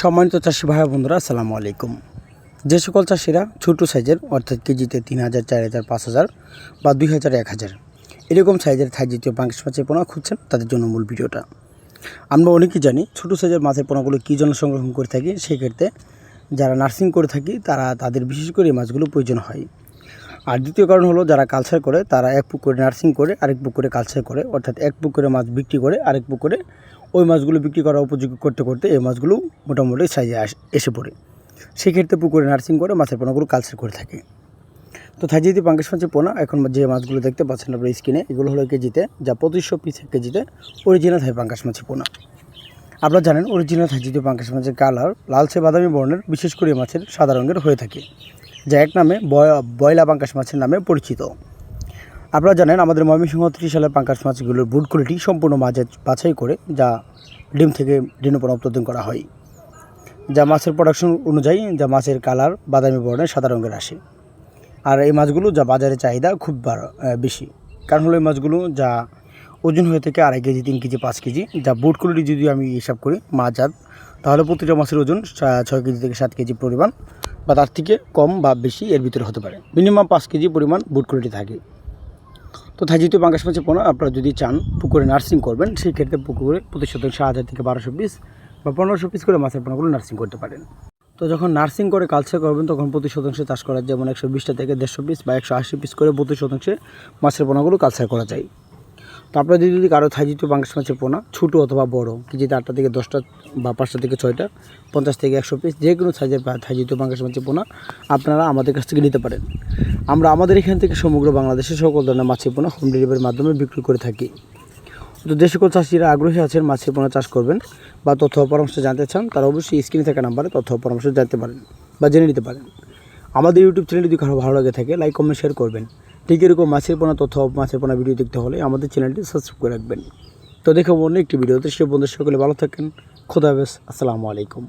সম্মানিত চাষি ভাই বন্ধুরা, আসসালামু আলাইকুম। যে সকল চাষিরা ছোটো সাইজের, অর্থাৎ কেজিতে তিন হাজার, চার হাজার, পাঁচ হাজার বা দুই হাজার, এক হাজার এরকম সাইজের থাই জাতীয় পাঙ্কিশ মাছের পোনা খুঁজছেন তাদের জন্য মূল ভিডিওটা। আমরা অনেকেই জানি ছোটো সাইজের মাছের পোনাগুলো কী জন্য সংরক্ষণ করে থাকি? সেক্ষেত্রে যারা নার্সিং করে থাকি, তারা তাদের বিশেষ করে এই মাছগুলো প্রয়োজন হয়। আর দ্বিতীয় কারণ হলো যারা কালচার করে, তারা এক পুকুরে নার্সিং করে, আরেক পুকুরে কালচার করে। অর্থাৎ এক পুকুরে মাছ বিক্রি করে, আরেক পুকুরে ওই মাছগুলো বিক্রি করা উপযোগী করতে করতে এই মাছগুলো মোটামুটি সাইজে এসে পড়ে। সেক্ষেত্রে পুকুরে নার্সিং করে, মাছের পোনাগুলো কালচার করে থাকে। তো থাইজিতি পাঙ্কেশ মাছের পোনা, এখন যে মাছগুলো দেখতে পাচ্ছেন আপনার স্ক্রিনে এগুলো হলো কেজিতে, যা পঁচিশশো পিস এক কেজিতে অরিজিনাল থাই পাঙ্কাশ মাছের পোনা। আপনারা জানেন অরিজিনাল থাইজিতি পাঙ্কাশ মাছের কালার লালচে বাদামি বর্ণের, বিশেষ করে মাছের সাদা রঙের হয়ে থাকে। এক নামে বয়- বয়লা পাঙ্কাশ মাছের নামে পরিচিত। আপনারা জানেন, আমাদের ময়মনসিংহ ত্রিশ সালের পাঙ্কাশ মাছগুলোর বুট কোয়ালিটি সম্পূর্ণ মাঝে বাছাই করে যা ডিম থেকে ডিনোপন উৎপাদন করা হয়, যা মাছের প্রোডাকশন অনুযায়ী যা মাছের কালার বাদামি বর্ণের সাদা রঙের আসে। আর এই মাছগুলো যা বাজারে চাহিদা খুব বেশি। কারণ হলো এই মাছগুলো যা ওজন হয়ে থেকে আড়াই কেজি, তিন কেজি, পাঁচ কেজি, যা বুট কোয়ালিটি যদি আমি হিসাব করি মাছ তাহলে প্রতিটা মাছের ওজন ছয় কেজি থেকে সাত কেজি পরিমাণ। বা তার থেকে কম বা বেশি এর ভিতরে হতে পারে। মিনিমাম পাঁচ কেজি পরিমাণ বুট কোয়ালিটি থাকে। তো থাইজিত পাঙ্গাস মাছের পোনা আপনারা যদি চান পুকুরে নার্সিং করবেন সেই ক্ষেত্রে পুকুরে প্রতি শতাংশ হাজার থেকে বারোশো পিস বা পনেরোশো পিস করে মাছের পোনাগুলো নার্সিং করতে পারেন। তো যখন নার্সিং করে কালচার করবেন, তখন প্রতি শতাংশে চাষ করা যেমন একশো বিশটা থেকে দেড়শো পিস বা একশো আশি পিস করে প্রতি শতাংশে মাছের পোনাগুলো কালচার করা যায়। তো আপনারা যদি যদি কারও থাইজিত পাঙ্গাস মাছের পোনা, ছোটো অথবা বড় কেজিতে আটটা থেকে দশটা বা পাঁচটা থেকে ছয়টা, পঞ্চাশ থেকে একশো পিস যে কোনো সাইজের থাইজিত পাঙ্গাস মাছের পোনা, আপনারা আমাদের কাছ থেকে নিতে পারেন। আমরা আমাদের এখান থেকে সমগ্র বাংলাদেশে সকল ধরনের মাছের পোনা হোম ডেলিভারির মাধ্যমে বিক্রি করে থাকি। তো যে সকল চাষিরা আগ্রহী আছেন মাছের পোনা চাষ করবেন বা তথ্য পরামর্শ জানতে চান, তারা অবশ্যই স্ক্রিনে থাকা নাম্বারে তথ্য পরামর্শ জানতে পারেন বা জেনে নিতে পারেন। আমাদের ইউটিউব চ্যানেল যদি কারও ভালো লাগে থাকে লাইক কমেন্ট শেয়ার করবেন। ঠিক এরকম মাছের পোনা তথ্য, মাছের পোনা ভিডিও দেখতে হলে আমাদের চ্যানেলটি সাবস্ক্রাইব করে রাখবেন। তো দেখো অন্য একটি ভিডিওতে সে বন্ধু সকলে ভালো থাকেন। খোদা হাফেজ। আসসালামু আলাইকুম।